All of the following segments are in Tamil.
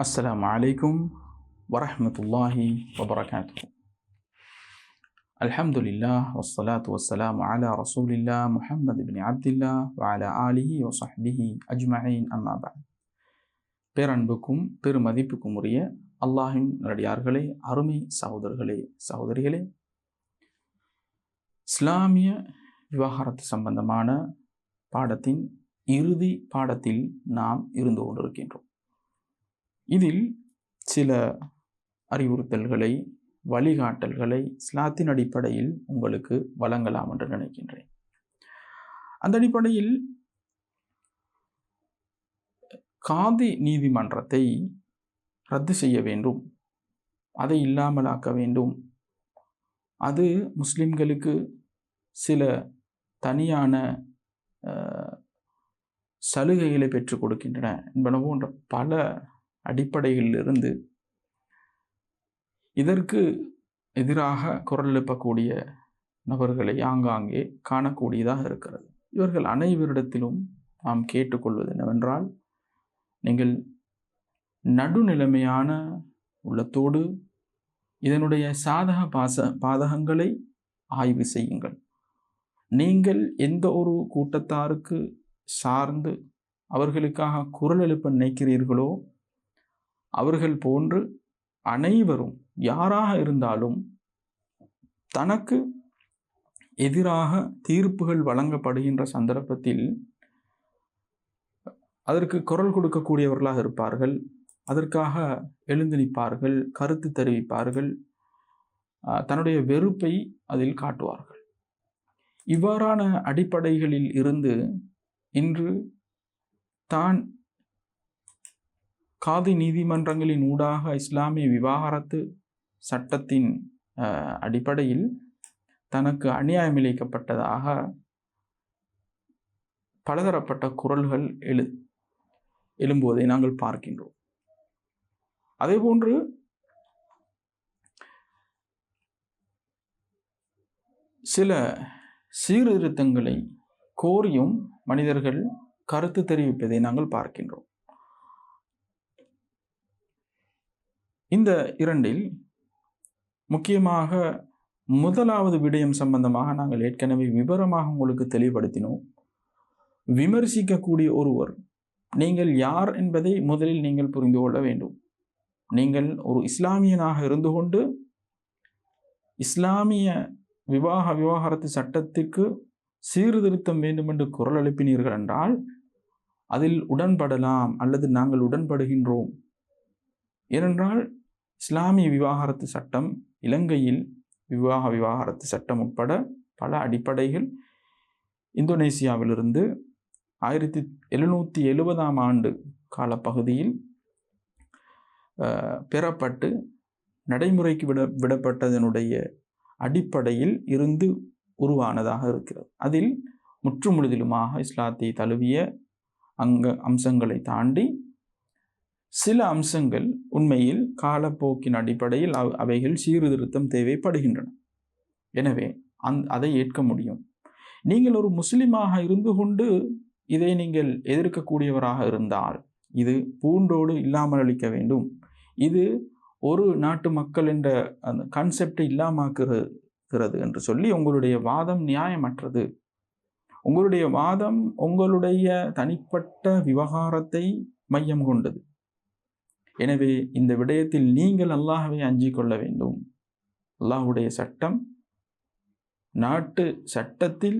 السلام عليكم ورحمة الله وبركاته الحمد لله والصلاة والسلام على رسول الله محمد بن عبد الله وعلى آله وصحبه أجمعين أما بعد பேரன்புக்கும் பெருமதிப்புக்கும் உரிய அல்லாஹின் நடிகார்களே அருமை சகோதரர்களே சகோதரிகளே இஸ்லாமிய விவகாரத்து சம்பந்தமான பாடத்தின் இறுதி பாடத்தில் நாம் இருந்து கொண்டிருக்கின்றோம் இதில் சில அறிவுறுத்தல்களை வழிகாட்டல்களை இஸ்லாத்தின் அடிப்படையில் உங்களுக்கு வழங்கலாம் என்று நினைக்கின்றேன். அந்த அடிப்படையில் காதி நீதிமன்றத்தை ரத்து செய்ய வேண்டும். அதை இல்லாமலாக்க வேண்டும். அது முஸ்லிம்களுக்கு சில தனியான சலுகைகளை பெற்றுக் கொடுக்கின்றன என்பன போன்ற பல அடிப்படையிலிருந்து இதற்கு எதிராக குரல் எழுப்பக்கூடிய நபர்களை ஆங்காங்கே காணக்கூடியதாக இருக்கிறது. இவர்கள் அனைவரிடத்திலும் நாம் கேட்டுக்கொள்வது என்னவென்றால் நீங்கள் நடுநிலைமையான உள்ளத்தோடு இதனுடைய சாதக பாச பாதகங்களை ஆய்வு செய்யுங்கள். நீங்கள் எந்த ஒரு கூட்டத்தாருக்கு சார்ந்து அவர்களுக்காக குரல் எழுப்ப நினைக்கிறீர்களோ அவர்கள் போன்று அனைவரும் யாராக இருந்தாலும் தனக்கு எதிராக தீர்ப்புகள் வழங்கப்படுகின்ற சந்தர்ப்பத்தில் அதற்கு குரல் கொடுக்கக்கூடியவர்களாக இருப்பார்கள். அதற்காக எழுந்து நிற்பார்கள் கருத்து தெரிவிப்பார்கள் தன்னுடைய வெறுப்பை அதில் காட்டுவார்கள். இவ்வாறான அடிப்படைகளில் இருந்து இன்று தான் காதி நீதிமன்றங்களின் ஊடாக இஸ்லாமிய விவாகரத்து சட்டத்தின் அடிப்படையில் தனக்கு அநியாயம் இழைக்கப்பட்டதாக பலதரப்பட்ட குரல்கள் எழு எழும்புவதை நாங்கள் பார்க்கின்றோம். அதேபோன்று சில சீர்திருத்தங்களை கோரியும் மனிதர்கள் கருத்து தெரிவிப்பதை நாங்கள் பார்க்கின்றோம். இந்த இரண்டில் முக்கியமாக முதலாவது விடயம் சம்பந்தமாக நாங்கள் ஏற்கனவே விவரமாக உங்களுக்கு தெளிவுபடுத்தினோம். விமர்சிக்கக்கூடிய ஒருவர் நீங்கள் யார் என்பதை முதலில் நீங்கள் புரிந்து கொள்ள வேண்டும். நீங்கள் ஒரு இஸ்லாமியனாக இருந்து கொண்டு இஸ்லாமிய விவாக விவாகரத்து சட்டத்திற்கு சீர்திருத்தம் வேண்டும் என்று குரல் எழுப்பினீர்கள் என்றால் அதில் உடன்படலாம் அல்லது நாங்கள் உடன்படுகின்றோம். ஏனென்றால் இஸ்லாமிய விவாகரத்து சட்டம் இலங்கையில் விவாக விவாகரத்து சட்டம் உட்பட பல அடிப்படைகள் இந்தோனேசியாவிலிருந்து ஆயிரத்தி எழுநூற்றி எழுபதாம் ஆண்டு காலப்பகுதியில் பெறப்பட்டு நடைமுறைக்கு விட விடப்பட்டதனுடைய அடிப்படையில் இருந்து உருவானதாக இருக்கிறது. அதில் முற்றுமுழுதிலுமாக இஸ்லாத்தை தழுவிய அங்க அம்சங்களை தாண்டி சில அம்சங்கள் உண்மையில் காலப்போக்கின் அடிப்படையில் அவைகள் சீர்திருத்தம் தேவைப்படுகின்றன. எனவே அந் அதை ஏற்க முடியும். நீங்கள் ஒரு முஸ்லிமாக இருந்து கொண்டு இதை நீங்கள் எதிர்க்கக்கூடியவராக இருந்தால் இது பூண்டோடு இல்லாமல் அளிக்க வேண்டும். இது ஒரு நாட்டு மக்கள் என்ற அந்த கான்செப்டை இல்லாமாக்குறது என்று சொல்லி உங்களுடைய வாதம் நியாயமற்றது. உங்களுடைய வாதம் உங்களுடைய தனிப்பட்ட விவகாரத்தை மையம் கொண்டது. எனவே இந்த விடயத்தில் நீங்கள் அல்லாஹவை அஞ்சிக் கொள்ள வேண்டும். அல்லாஹுடைய சட்டம் நாட்டு சட்டத்தில்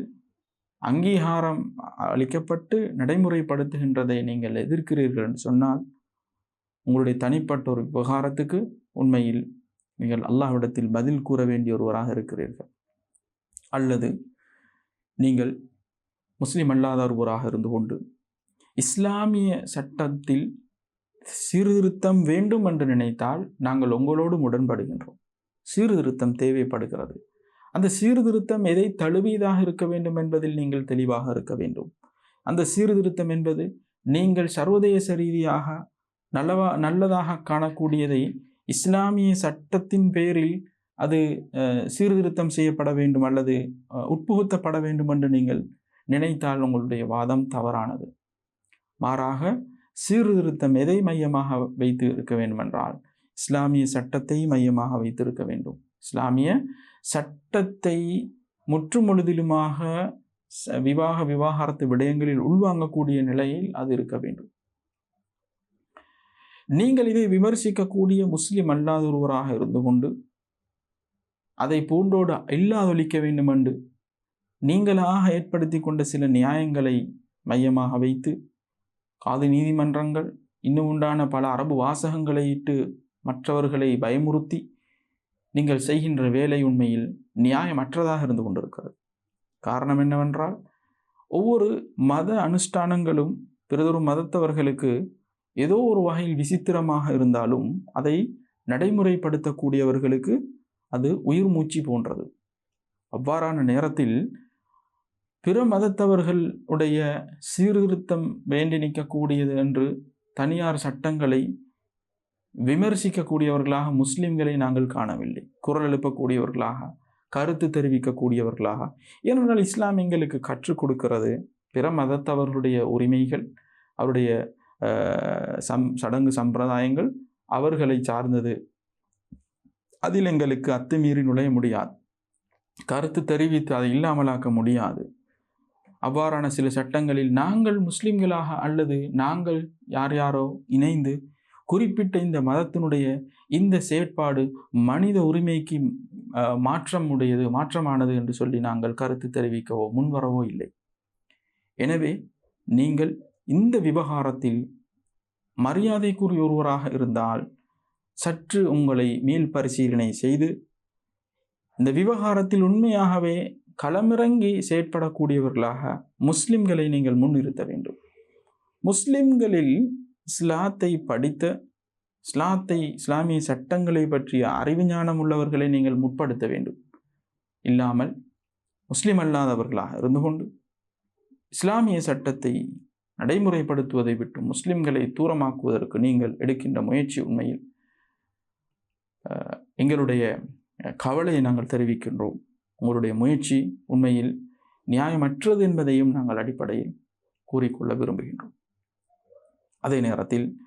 அங்கீகாரம் அளிக்கப்பட்டு நடைமுறைப்படுத்துகின்றதை நீங்கள் எதிர்க்கிறீர்கள் என்று சொன்னால் உங்களுடைய தனிப்பட்ட ஒரு விவகாரத்துக்கு உண்மையில் நீங்கள் அல்லாஹ்விடத்தில் பதில் கூற வேண்டிய ஒருவராக இருக்கிறீர்கள். அல்லது நீங்கள் முஸ்லீம் அல்லாத ஒருவராக இருந்து கொண்டு இஸ்லாமிய சட்டத்தில் சீர்திருத்தம் வேண்டும் என்று நினைத்தால் நாங்கள் உங்களோடு உடன்படுகின்றோம். சீர்திருத்தம் தேவைப்படுகிறது. அந்த சீர்திருத்தம் எதை தழுவியதாக இருக்க வேண்டும் என்பதில் நீங்கள் தெளிவாக இருக்க வேண்டும். அந்த சீர்திருத்தம் என்பது நீங்கள் சர்வதேச ரீதியாக நல்லவா நல்லதாக காணக்கூடியதை இஸ்லாமிய சட்டத்தின் பேரில் அது சீர்திருத்தம் செய்யப்பட வேண்டும் அல்லது உட்புகுத்தப்பட வேண்டும் என்று நீங்கள் நினைத்தால் உங்களுடைய வாதம் தவறானது. மாறாக சீர்திருத்தம் எதை மையமாக வைத்து இருக்க வேண்டுமென்றால் இஸ்லாமிய சட்டத்தை மையமாக வைத்திருக்க வேண்டும். இஸ்லாமிய சட்டத்தை முற்றுமுழுதிலுமாக ச- விவாக விவாகரத்து விடயங்களில் உள்வாங்கக்கூடிய நிலையில் அது இருக்க வேண்டும். நீங்கள் இதை விமர்சிக்கக்கூடிய முஸ்லிம் அல்லாத ஒருவராக இருந்து கொண்டு அதை பூண்டோடு இல்லாதொழிக்க வேண்டும் என்று நீங்களாக ஏற்படுத்தி கொண்ட சில நியாயங்களை மையமாக வைத்து காது நீதிமன்றங்கள் இன்னும் உண்டான பல அரபு வாசகங்களை இட்டு மற்றவர்களை பயமுறுத்தி நீங்கள் செய்கின்ற வேலை உண்மையில் நியாயமற்றதாக இருந்து கொண்டிருக்கிறது. காரணம் என்னவென்றால் ஒவ்வொரு மத அனுஷ்டானங்களும் பிறதொரு மதத்தவர்களுக்கு ஏதோ ஒரு வகையில் விசித்திரமாக இருந்தாலும் அதை நடைமுறைப்படுத்தக்கூடியவர்களுக்கு அது உயிர் மூச்சு போன்றது. அவ்வாறான நேரத்தில் பிற மதத்தவர்களுடைய சீர்திருத்தம் வேண்டி நிற்கக்கூடியது என்று தனியார் சட்டங்களை விமர்சிக்கக்கூடியவர்களாக முஸ்லிம்களை நாங்கள் காணவில்லை. குரல் எழுப்பக்கூடியவர்களாக கருத்து தெரிவிக்கக்கூடியவர்களாக. ஏனென்றால் இஸ்லாம் எங்களுக்கு கற்றுக் கொடுக்கிறது பிற மதத்தவர்களுடைய உரிமைகள் அவருடைய சம் சடங்கு சம்பிரதாயங்கள் அவர்களை சார்ந்தது. அதில் எங்களுக்கு அத்துமீறி நுழைய முடியாது. கருத்து தெரிவித்து அதை இல்லாமலாக்க முடியாது. அவ்வாறான சில சட்டங்களில் நாங்கள் முஸ்லிம்களாக அல்லது நாங்கள் யார் யாரோ இணைந்து குறிப்பிட்ட இந்த மதத்தினுடைய இந்த செயற்பாடு மனித உரிமைக்கு மாற்றம் உடையது மாற்றமானது என்று சொல்லி நாங்கள் கருத்து தெரிவிக்கவோ முன்வரவோ இல்லை. எனவே நீங்கள் இந்த விவகாரத்தில் மரியாதைக்குரிய ஒருவராக இருந்தால் சற்று உங்களை மீள் பரிசீலனை செய்து இந்த விவகாரத்தில் உண்மையாகவே களமிறங்கி செயற்படக்கூடியவர்களாக முஸ்லிம்களை நீங்கள் முன்னிறுத்த வேண்டும். முஸ்லிம்களில் இஸ்லாத்தை படித்த இஸ்லாத்தை இஸ்லாமிய சட்டங்களை பற்றிய அறிவு ஞானம் உள்ளவர்களை நீங்கள் முற்படுத்த வேண்டும். இல்லாமல் முஸ்லிம் அல்லாதவர்களாக இருந்து கொண்டு இஸ்லாமிய சட்டத்தை நடைமுறைப்படுத்துவதை விட்டு முஸ்லிம்களை தூரமாக்குவதற்கு நீங்கள் எடுக்கின்ற முயற்சி உண்மையில் எங்களுடைய கவலையை நாங்கள் தெரிவிக்கின்றோம். உங்களுடைய முயற்சி உண்மையில் நியாயமற்றது என்பதையும் நாங்கள் அடிப்படையில் கூறிக்கொள்ள விரும்புகின்றோம். அதே நேரத்தில்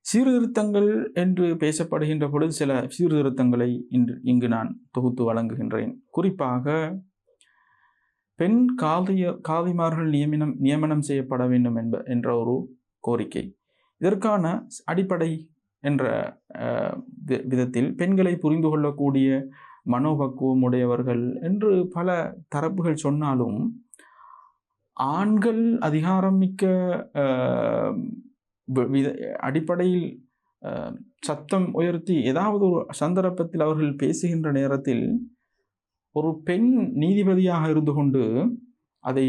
சீர்திருத்தங்கள் என்று பேசப்படுகின்ற பொழுது சில சீர்திருத்தங்களை இன்று இங்கு நான் தொகுத்து வழங்குகின்றேன். குறிப்பாக பெண் காதிய காதிமார்கள் நியமனம் நியமனம் செய்யப்பட வேண்டும் என்ப என்ற ஒரு கோரிக்கை. இதற்கான அடிப்படை என்ற வி- விதத்தில் பெண்களை புரிந்து கொள்ளக்கூடிய மனோபக்குவம் உடையவர்கள் என்று பல தரப்புகள் சொன்னாலும் ஆண்கள் அதிகாரம் மிக்க வித- அடிப்படையில் சத்தம் உயர்த்தி ஏதாவது ஒரு சந்தர்ப்பத்தில் அவர்கள் பேசுகின்ற நேரத்தில் ஒரு பெண் நீதிபதியாக இருந்து கொண்டு அதை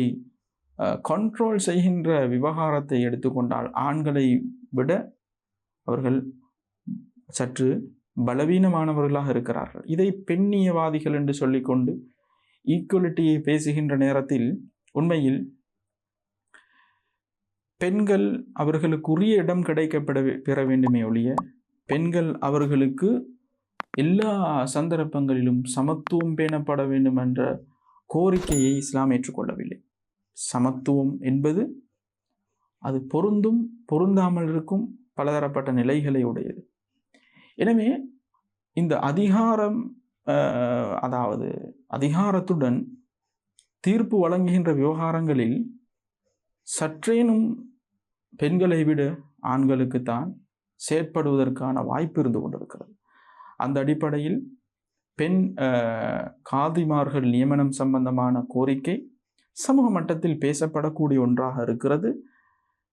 கண்ட்ரோல் செய்கின்ற விவகாரத்தை எடுத்துக்கொண்டால் ஆண்களை விட அவர்கள் சற்று பலவீனமானவர்களாக இருக்கிறார்கள். இதை பெண்ணியவாதிகள் என்று சொல்லிக்கொண்டு ஈக்குவலிட்டியை பேசுகின்ற நேரத்தில் உண்மையில் பெண்கள் அவர்களுக்கு உரிய இடம் கிடைக்கப்பட பெற வேண்டுமே ஒழிய பெண்கள் அவர்களுக்கு எல்லா சந்தர்ப்பங்களிலும் சமத்துவம் பேணப்பட வேண்டும் என்ற கோரிக்கையை இஸ்லாம் ஏற்றுக்கொள்ளவில்லை. சமத்துவம் என்பது அது பொருந்தும் பொருந்தாமல் இருக்கும் பலதரப்பட்ட நிலைகளை உடையது. எனவே இந்த அதிகாரம் அதாவது அதிகாரத்துடன் தீர்ப்பு வழங்குகின்ற விவகாரங்களில் சற்றேனும் பெண்களை விட ஆண்களுக்குத்தான் செயற்படுவதற்கான வாய்ப்பு இருந்து கொண்டிருக்கிறது. அந்த அடிப்படையில் பெண் காதிமார்கள் நியமனம் சம்பந்தமான கோரிக்கை சமூக மட்டத்தில் பேசப்படக்கூடிய ஒன்றாக இருக்கிறது.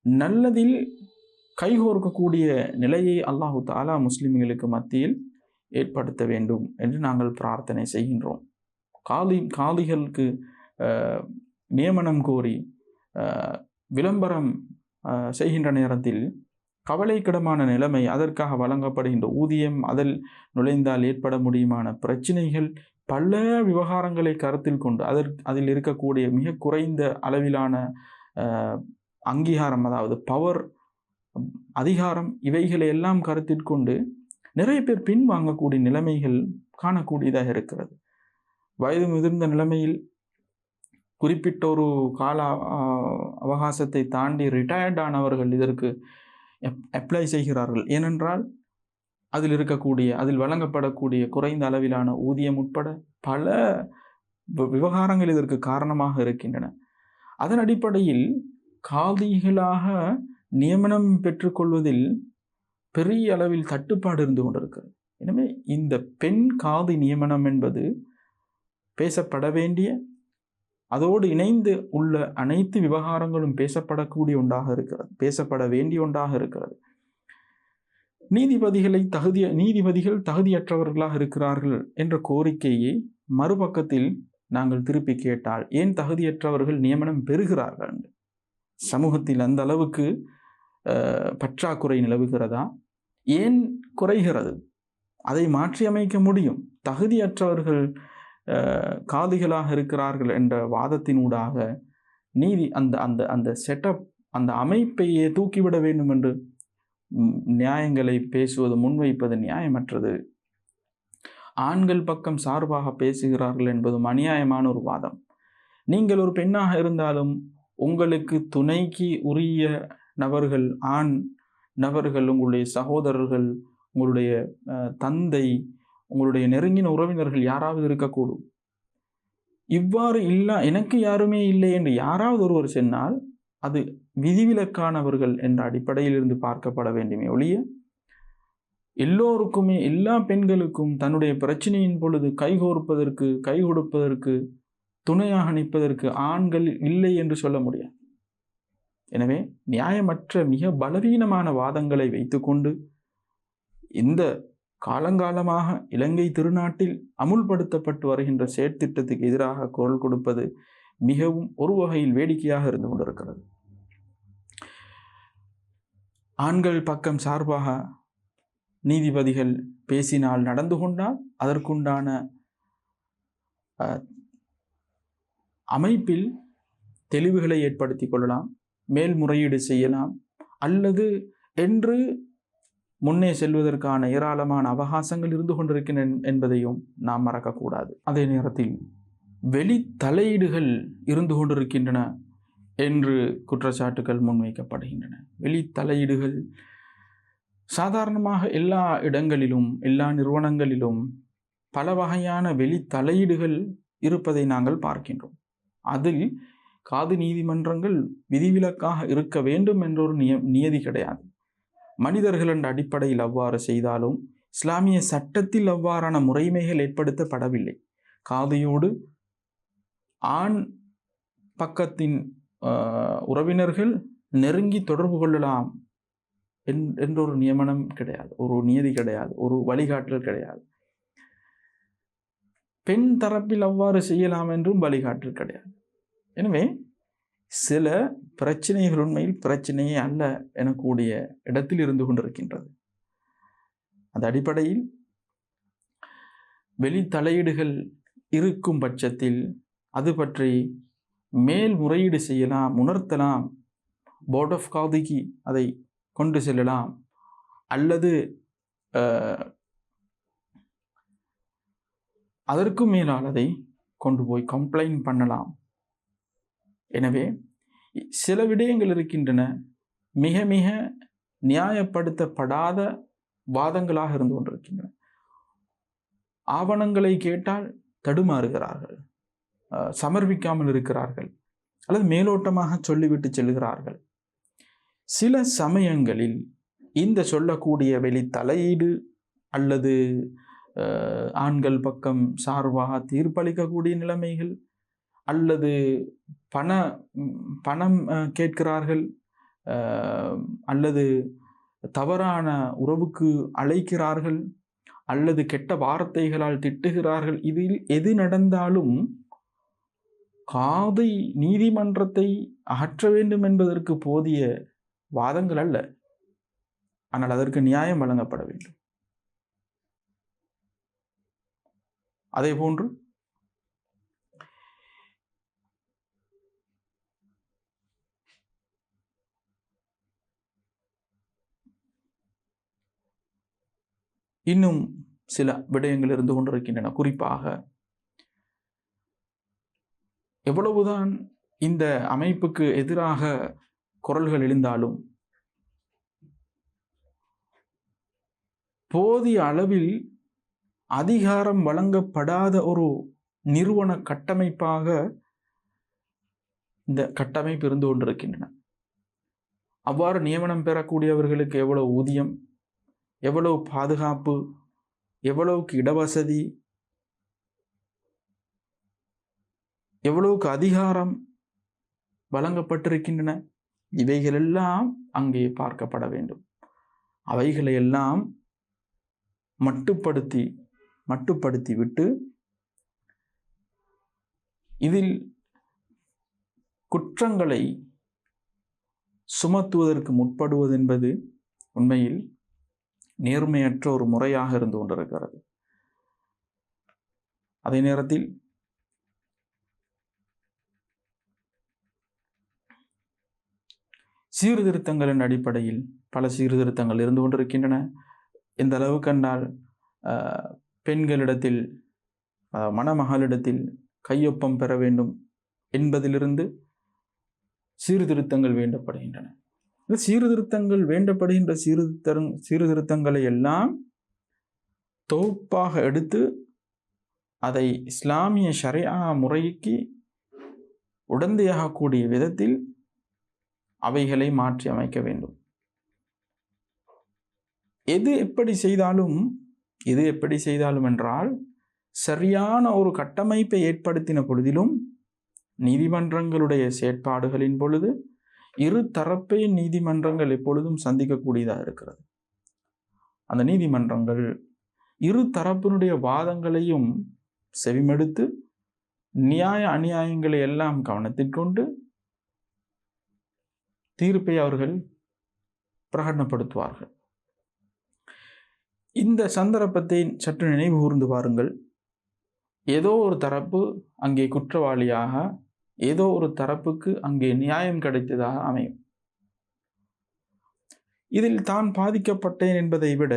நல்லதில் கைகோர்க்கக்கூடிய நிலையை அல்லாஹு தாலா முஸ்லிம்களுக்கு மத்தியில் ஏற்படுத்த வேண்டும் என்று நாங்கள் பிரார்த்தனை செய்கின்றோம். காதி காதிகளுக்கு நியமனம் கோரி விளம்பரம் செய்கின்ற நேரத்தில் கவலைக்கிடமான நிலைமை அதற்காக வழங்கப்படுகின்ற ஊதியம் அதில் நுழைந்தால் ஏற்பட முடியுமான பிரச்சினைகள் பல விவகாரங்களை கருத்தில் கொண்டு அதற்கு அதில் இருக்கக்கூடிய மிக குறைந்த அளவிலான அங்கீகாரம் அதாவது பவர் அதிகாரம் இவைகளை எல்லாம் கருத்திற்கொண்டு நிறைய பேர் பின் வாங்கக்கூடிய நிலைமைகள் காணக்கூடியதாக இருக்கிறது. வயது முதிர்ந்த நிலைமையில் குறிப்பிட்ட ஒரு கால அவகாசத்தை தாண்டி ரிட்டையர்ட் ஆனவர்கள் இதற்கு அப்ளை செய்கிறார்கள். ஏனென்றால் அதில் இருக்கக்கூடிய அதில் வழங்கப்படக்கூடிய குறைந்த அளவிலான ஊதியம் உட்பட பல விவகாரங்கள் இதற்கு காரணமாக இருக்கின்றன. அதன் அடிப்படையில் காதிகளாக நியமனம் பெற்றுக்கொள்வதில் பெரிய அளவில் தட்டுப்பாடு இருந்து கொண்டிருக்கிறது. எனவே இந்த பெண் காதி நியமனம் என்பது பேசப்பட வேண்டிய அதோடு இணைந்து உள்ள அனைத்து விவகாரங்களும் பேசப்படக்கூடிய ஒன்றாக இருக்கிறது. பேசப்பட வேண்டிய ஒன்றாக இருக்கிறது. நீதிபதிகளை தகுதிய நீதிபதிகள் தகுதியற்றவர்களாக இருக்கிறார்கள் என்ற கோரிக்கையை மறுபக்கத்தில் நாங்கள் திருப்பி கேட்டால் ஏன் தகுதியற்றவர்கள் நியமனம் பெறுகிறார்கள்? சமூகத்தில் அந்த அளவுக்கு பற்றாக்குறை நிலவுகிறதா? ஏன் குறைகிறது? அதை மாற்றியமைக்க முடியும். தகுதியற்றவர்கள் காதுகளாக காதிகளாக இருக்கிறார்கள் என்ற வாதத்தினூடாக நீதி அந்த அந்த அந்த செட்டப் அந்த அமைப்பையே தூக்கிவிட வேண்டும் என்று நியாயங்களை பேசுவது முன்வைப்பது நியாயமற்றது. ஆண்கள் பக்கம் சார்பாக பேசுகிறார்கள் என்பதும் அநியாயமான ஒரு வாதம். நீங்கள் ஒரு பெண்ணாக இருந்தாலும் உங்களுக்கு துணைக்கு உரிய நபர்கள் ஆண் நபர்கள் உங்களுடைய சகோதரர்கள் உங்களுடைய தந்தை உங்களுடைய நெருங்கின உறவினர்கள் யாராவது இருக்கக்கூடும். இவ்வாறு இல்லா எனக்கு யாருமே இல்லை என்று யாராவது ஒருவர் சொன்னால் அது விதிவிலக்கானவர்கள் என்ற அடிப்படையில் இருந்து பார்க்கப்பட வேண்டுமே ஒழிய எல்லோருக்குமே எல்லா பெண்களுக்கும் தன்னுடைய பிரச்சனையின் பொழுது கைகோர்ப்பதற்கு கை கொடுப்பதற்கு துணையாக நிற்பதற்கு ஆண்கள் இல்லை என்று சொல்ல முடியாது. எனவே நியாயமற்ற மிக பலவீனமான வாதங்களை வைத்துக்கொண்டு இந்த காலங்காலமாக இலங்கை திருநாட்டில் அமுல்படுத்தப்பட்டு வருகின்ற செயற்திட்டத்துக்கு எதிராக குரல் கொடுப்பது மிகவும் ஒரு வகையில் வேடிக்கையாக இருந்து கொண்டிருக்கிறது. ஆண்கள் பக்கம் சார்பாக நீதிபதிகள் பேசினால் நடந்து கொண்டால் அதற்குண்டான அமைப்பில் தெளிவுகளை ஏற்படுத்தி கொள்ளலாம். மேல்முறையீடு செய்யலாம். அல்லது என்று முன்னே செல்வதற்கான ஏராளமான அவகாசங்கள் இருந்து கொண்டிருக்கின்றன என்பதையும் நாம் மறக்கக்கூடாது. அதே நேரத்தில் வெளி தலையீடுகள் இருந்து கொண்டிருக்கின்றன என்று குற்றச்சாட்டுகள் முன்வைக்கப்படுகின்றன. வெளி தலையீடுகள் சாதாரணமாக எல்லா இடங்களிலும் எல்லா நிறுவனங்களிலும் பல வகையான வெளி தலையீடுகள் இருப்பதை நாங்கள் பார்க்கின்றோம். அதில் காது நீதிமன்றங்கள் விதிவிலக்காக இருக்க வேண்டும் என்றொரு நிய நியதி கிடையாது. மனிதர்கள் என்ற அடிப்படையில் அவ்வாறு செய்தாலும் இஸ்லாமிய சட்டத்தில் அவ்வாறான முறைமைகள் ஏற்படுத்தப்படவில்லை. காதையோடு ஆண் பக்கத்தின் உறவினர்கள் நெருங்கி தொடர்பு கொள்ளலாம் என்- நியமனம் கிடையாது. ஒரு நியதி கிடையாது. ஒரு வழிகாட்டல் கிடையாது. பெண் தரப்பில் அவ்வாறு செய்யலாம் என்றும் வழிகாட்டல் கிடையாது. எனவே சில பிரச்சனைகள் உண்மையில் பிரச்சனையே அல்ல எனக்கூடிய இடத்தில் இருந்து கொண்டிருக்கின்றது. அந்த அடிப்படையில் வெளி தலையீடுகள் இருக்கும் பட்சத்தில் அது பற்றி மேல் முறையீடு செய்யலாம் உணர்த்தலாம் போர்ட் ஆஃப் காதிக்கு அதை கொண்டு செல்லலாம். அல்லது அதற்கும் மேலால் அதை கொண்டு போய் கம்ப்ளைண்ட் பண்ணலாம். எனவே சில விடயங்கள் இருக்கின்றன. மிக மிக நியாயப்படுத்தப்படாத வாதங்களாக இருந்து கொண்டிருக்கின்றன. ஆவணங்களை கேட்டால் தடுமாறுகிறார்கள். சமர்ப்பிக்காமல் இருக்கிறார்கள். அல்லது மேலோட்டமாக சொல்லிவிட்டு செல்கிறார்கள். சில சமயங்களில் இந்த சொல்லக்கூடிய வெளி தலையீடு அல்லது ஆண்கள் பக்கம் சார்பாக தீர்ப்பளிக்கக்கூடிய நிலைமைகள் அல்லது பண பணம் கேட்கிறார்கள் அல்லது தவறான உறவுக்கு அழைக்கிறார்கள் அல்லது கெட்ட வார்த்தைகளால் திட்டுகிறார்கள் இதில் எது நடந்தாலும் காதை நீதிமன்றத்தை அகற்ற வேண்டும் என்பதற்கு போதிய வாதங்கள் அல்ல. ஆனால் அதற்கு நியாயம் வழங்கப்பட வேண்டும். அதே போன்று இன்னும் சில விடயங்கள் இருந்து கொண்டிருக்கின்றன. குறிப்பாக எவ்வளவுதான் இந்த அமைப்புக்கு எதிராக குரல்கள் எழுந்தாலும் போதிய அளவில் அதிகாரம் வழங்கப்படாத ஒரு நிறுவன கட்டமைப்பாக இந்த கட்டமைப்பு இருந்து கொண்டிருக்கின்றன. அவ்வாறு நியமனம் பெறக்கூடியவர்களுக்கு எவ்வளவு ஊதியம்? எவ்வளவு பாதுகாப்பு எவ்வளவுக்கு இடவசதி எவ்வளவுக்கு அதிகாரம் வழங்கப்பட்டிருக்கின்றன இவைகளெல்லாம் அங்கே பார்க்கப்பட வேண்டும். அவைகளை எல்லாம் மட்டுப்படுத்தி மட்டுப்படுத்தி விட்டு இதில் குற்றங்களை சுமத்துவதற்கு முற்படுவது என்பது உண்மையில் நேர்மையற்ற ஒரு முறையாக இருந்து கொண்டிருக்கிறது. அதே நேரத்தில் சீர்திருத்தங்களின் அடிப்படையில் பல சீர்திருத்தங்கள் இருந்து கொண்டிருக்கின்றன. இந்த அளவு கண்டால் பெண்களிடத்தில் மணமகளிடத்தில் கையொப்பம் பெற வேண்டும் என்பதிலிருந்து சீர்திருத்தங்கள் வேண்டப்படுகின்றன. இந்த சீர்திருத்தங்கள் வேண்டப்படுகின்ற சீர்திருத்தம் சீர்திருத்தங்களை எல்லாம் தொகுப்பாக எடுத்து அதை இஸ்லாமிய ஷரியா முறைக்கு உடந்தையாகக்கூடிய விதத்தில் அவைகளை மாற்றி அமைக்க வேண்டும். எது எப்படி செய்தாலும் எது எப்படி செய்தாலும் என்றால் சரியான ஒரு கட்டமைப்பை ஏற்படுத்தின பொழுதிலும் நீதிமன்றங்களுடைய செயற்பாடுகளின் பொழுது இரு தரப்பையும் நீதிமன்றங்கள் எப்பொழுதும் சந்திக்கக்கூடியதாக இருக்கிறது. அந்த நீதிமன்றங்கள் இரு தரப்பினுடைய வாதங்களையும் செவிமெடுத்து நியாய அநியாயங்களை எல்லாம் கவனத்தில் கொண்டு தீர்ப்பை அவர்கள் பிரகடனப்படுத்துவார்கள். இந்த சந்தர்ப்பத்தை சற்று நினைவு கூர்ந்து பாருங்கள். ஏதோ ஒரு தரப்பு அங்கே குற்றவாளியாக ஏதோ ஒரு தரப்புக்கு அங்கே நியாயம் கிடைத்ததாக அமையும். இதில் தான் பாதிக்கப்பட்டேன் என்பதை விட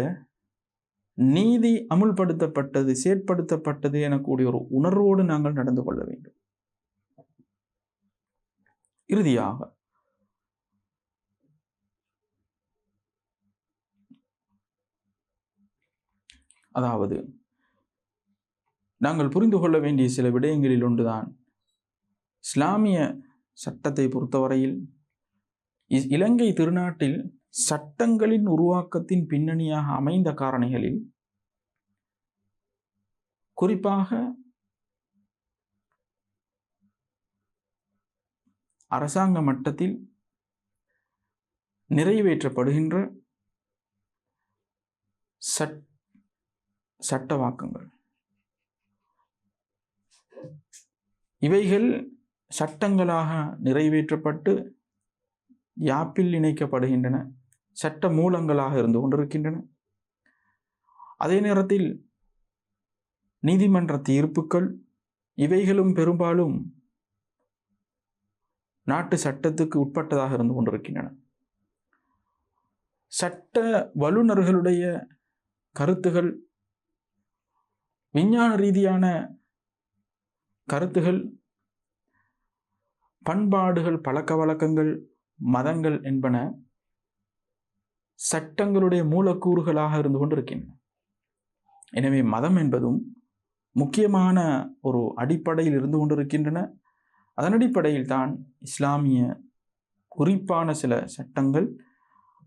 நீதி அமுல்படுத்தப்பட்டது செயற்படுத்தப்பட்டது எனக்கூடிய ஒரு உணர்வோடு நாங்கள் நடந்து கொள்ள வேண்டும். இறுதியாக அதாவது நாங்கள் புரிந்து கொள்ள வேண்டிய சில விடயங்களில் ஒன்றுதான். இஸ்லாமிய சட்டத்தை பொறுத்தவரையில் இலங்கை திருநாட்டில் சட்டங்களின் உருவாக்கத்தின் பின்னணியாக அமைந்த காரணிகளில் குறிப்பாக அரசாங்க மட்டத்தில் நிறைவேற்றப்படுகின்ற சட் சட்டவாக்கங்கள். இவைகள் சட்டங்களாக நிறைவேற்றப்பட்டு யாப்பில் இணைக்கப்படுகின்றன. சட்ட மூலங்களாக இருந்து கொண்டிருக்கின்றன. அதே நேரத்தில் நீதிமன்ற தீர்ப்புக்கள் இவைகளும் பெரும்பாலும் நாட்டு சட்டத்துக்கு உட்பட்டதாக இருந்து கொண்டிருக்கின்றன. சட்ட வல்லுநர்களுடைய கருத்துகள் விஞ்ஞான ரீதியான கருத்துகள் பண்பாடுகள் பழக்க வழக்கங்கள் மதங்கள் என்பன சட்டங்களுடைய மூலக்கூறுகளாக இருந்து கொண்டிருக்கின்றன. எனவே மதம் என்பதும் முக்கியமான ஒரு அடிப்படையில் இருந்து கொண்டிருக்கின்றன. அதன் அடிப்படையில் தான் இஸ்லாமிய குறிப்பான சில சட்டங்கள்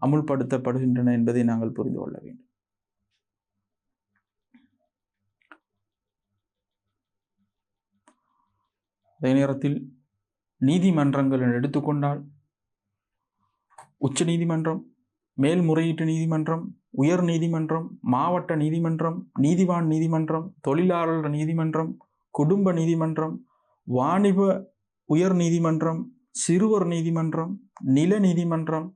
அமுல்படுத்தப்படுகின்றன என்பதை நாங்கள் புரிந்து கொள்ள வேண்டும். அதே நேரத்தில் நீதிமன்றங்கள் எடுத்துக்கொண்டால் உச்ச நீதிமன்றம் மேல்முறையீட்டு நீதிமன்றம் உயர் நீதிமன்றம் மாவட்ட நீதிமன்றம் நீதிவான் நீதிமன்றம் தொழிலாளர் நீதிமன்றம் குடும்ப நீதிமன்றம் வாணிப உயர் நீதிமன்றம் சிறுவர் நீதிமன்றம் நில நீதிமன்றம்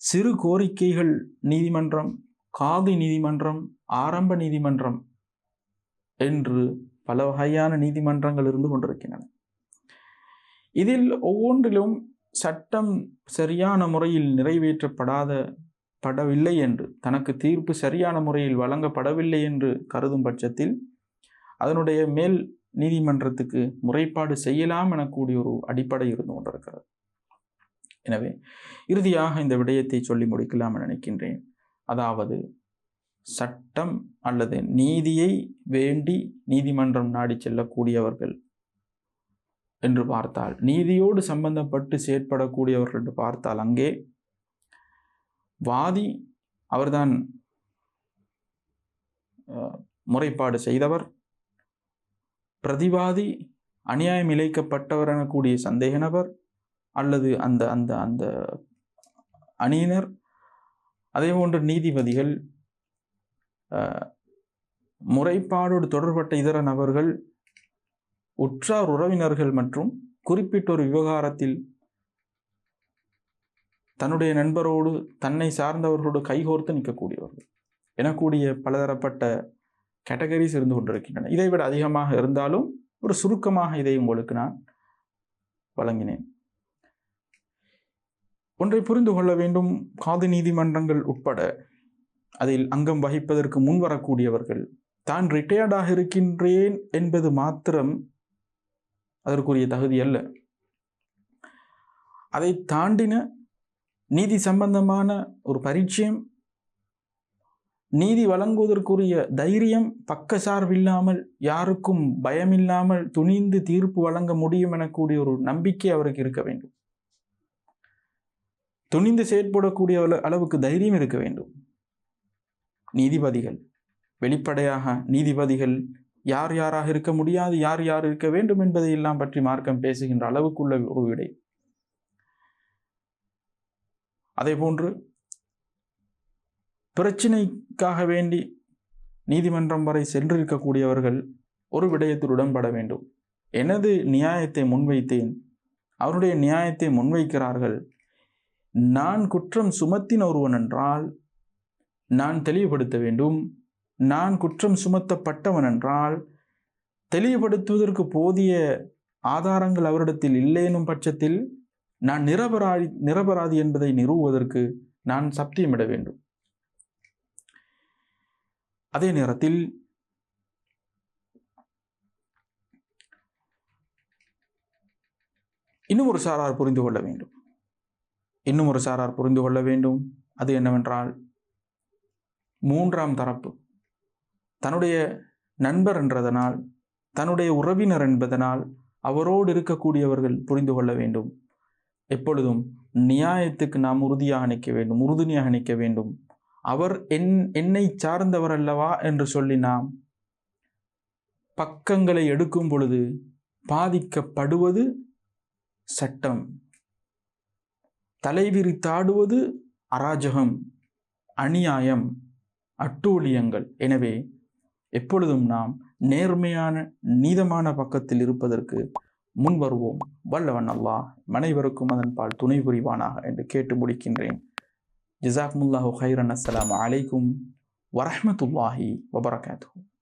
சிறு கோரிக்கைகள் நீதிமன்றம் காதி நீதிமன்றம் ஆரம்ப நீதிமன்றம் என்று பல வகையான நீதிமன்றங்கள் இருந்து கொண்டிருக்கின்றன. இதில் ஒவ்வொன்றிலும் சட்டம் சரியான முறையில் நிறைவேற்றப்படாத படவில்லை என்று தனக்கு தீர்ப்பு சரியான முறையில் வழங்கப்படவில்லை என்று கருதும் பட்சத்தில் அதனுடைய மேல் நீதிமன்றத்துக்கு முறைப்பாடு செய்யலாம் எனக்கூடிய ஒரு அடிப்படை இருந்து கொண்டிருக்கிறது. எனவே இறுதியாக இந்த விடயத்தை சொல்லி முடிக்கலாம் என நினைக்கின்றேன். அதாவது சட்டம் அல்லது நீதியை வேண்டி நீதிமன்றம் நாடி செல்லக்கூடியவர்கள் என்று பார்த்தால் நீதியோடு சம்பந்தப்பட்டு செயற்படக்கூடியவர்கள் என்று பார்த்தால் அங்கே வாதி அவர்தான் முறைப்பாடு செய்தவர். பிரதிவாதி அநியாயம் இழைக்கப்பட்டவர் எனக்கூடிய சந்தேக நபர் அல்லது அந்த அந்த அந்த அணியினர். அதே போன்று நீதிபதிகள் முறைப்பாடோடு தொடர்பட்ட இதர நபர்கள் உற்றார் உறவினர்கள் மற்றும் குறிப்பிட்ட ஒரு விவகாரத்தில் தன்னுடைய நண்பரோடு தன்னை சார்ந்தவர்களோடு கைகோர்த்து நிற்கக்கூடியவர்கள் எனக்கூடிய பலதரப்பட்ட கேட்டகரிஸ் இருந்து கொண்டிருக்கின்றன. இதை விட அதிகமாக இருந்தாலும் ஒரு சுருக்கமாக இதை உங்களுக்கு நான் வழங்கினேன். ஒன்றை புரிந்து கொள்ள வேண்டும். காது நீதிமன்றங்கள் உட்பட அதில் அங்கம் வகிப்பதற்கு முன் வரக்கூடியவர்கள் தான் ரிட்டையர்டாக இருக்கின்றேன் என்பது மாத்திரம் அதற்குரிய தகுதி அல்ல. அதை தாண்டின நீதி சம்பந்தமான ஒரு பரிச்சயம் நீதி வழங்குவதற்குரிய தைரியம் பக்கசார்பில்லாமல் யாருக்கும் பயமில்லாமல் துணிந்து தீர்ப்பு வழங்க முடியும் எனக்கூடிய ஒரு நம்பிக்கை அவருக்கு இருக்க வேண்டும். துணிந்து செயற்படக்கூடிய அளவுக்கு தைரியம் இருக்க வேண்டும். நீதிபதிகள் வெளிப்படையாக நீதிபதிகள் யார் யாராக இருக்க முடியாது யார் யார் இருக்க வேண்டும் என்பதை எல்லாம் பற்றி மார்க்கம் பேசுகின்ற அளவுக்குள்ள ஒரு விடை. அதே போன்று பிரச்சினைக்காக வேண்டி நீதிமன்றம் வரை சென்றிருக்கக்கூடியவர்கள் ஒரு விடயத்தில் உடன்பட வேண்டும். எனது நியாயத்தை முன்வைத்தேன். அவருடைய நியாயத்தை முன்வைக்கிறார்கள். நான் குற்றம் சுமத்தின ஒருவன் என்றால் நான் தெளிவுபடுத்த வேண்டும். நான் குற்றம் சுமத்தப்பட்டவன் என்றால் தெளிவுபடுத்துவதற்கு போதிய ஆதாரங்கள் அவரிடத்தில் இல்லையெனும் பட்சத்தில் நான் நிரபராதி நிரபராதி என்பதை நிறுவுவதற்கு நான் சத்தியமிட வேண்டும். அதே நேரத்தில் இன்னும் ஒரு சாரார் புரிந்து கொள்ள வேண்டும். இன்னும் ஒரு சாரார் புரிந்து கொள்ள வேண்டும். அது என்னவென்றால் மூன்றாம் தரப்பு. தன்னுடைய நண்பர் என்றதனால் தன்னுடைய உறவினர் என்பதனால் அவரோடு இருக்கக்கூடியவர்கள் புரிந்து கொள்ள வேண்டும். எப்பொழுதும் நியாயத்துக்கு நாம் உறுதியாக நிற்க வேண்டும் உறுதுணையாக நிற்க வேண்டும். அவர் என் என்னை சார்ந்தவர் அல்லவா என்று சொல்லி நாம் பக்கங்களை எடுக்கும் பொழுது பாதிக்கப்படுவது சட்டம். தலைவிரித்தாடுவது அராஜகம் அநியாயம் அட்டூழியங்கள். எனவே எப்பொழுதும் நாம் நேர்மையான நீதமான பக்கத்தில் இருப்பதற்கு முன் வருவோம். வல்லவன் அல்லாஹ் அனைவருக்கும் அதன் பால் துணை புரிவானாக என்று கேட்டு முடிக்கின்றேன். ஜிசாக்முல்லாஹு ஹைரன் அஸ்லாம் அலைக்கும் வரஹமத்துல்லாஹி வபரகாத்துஹு.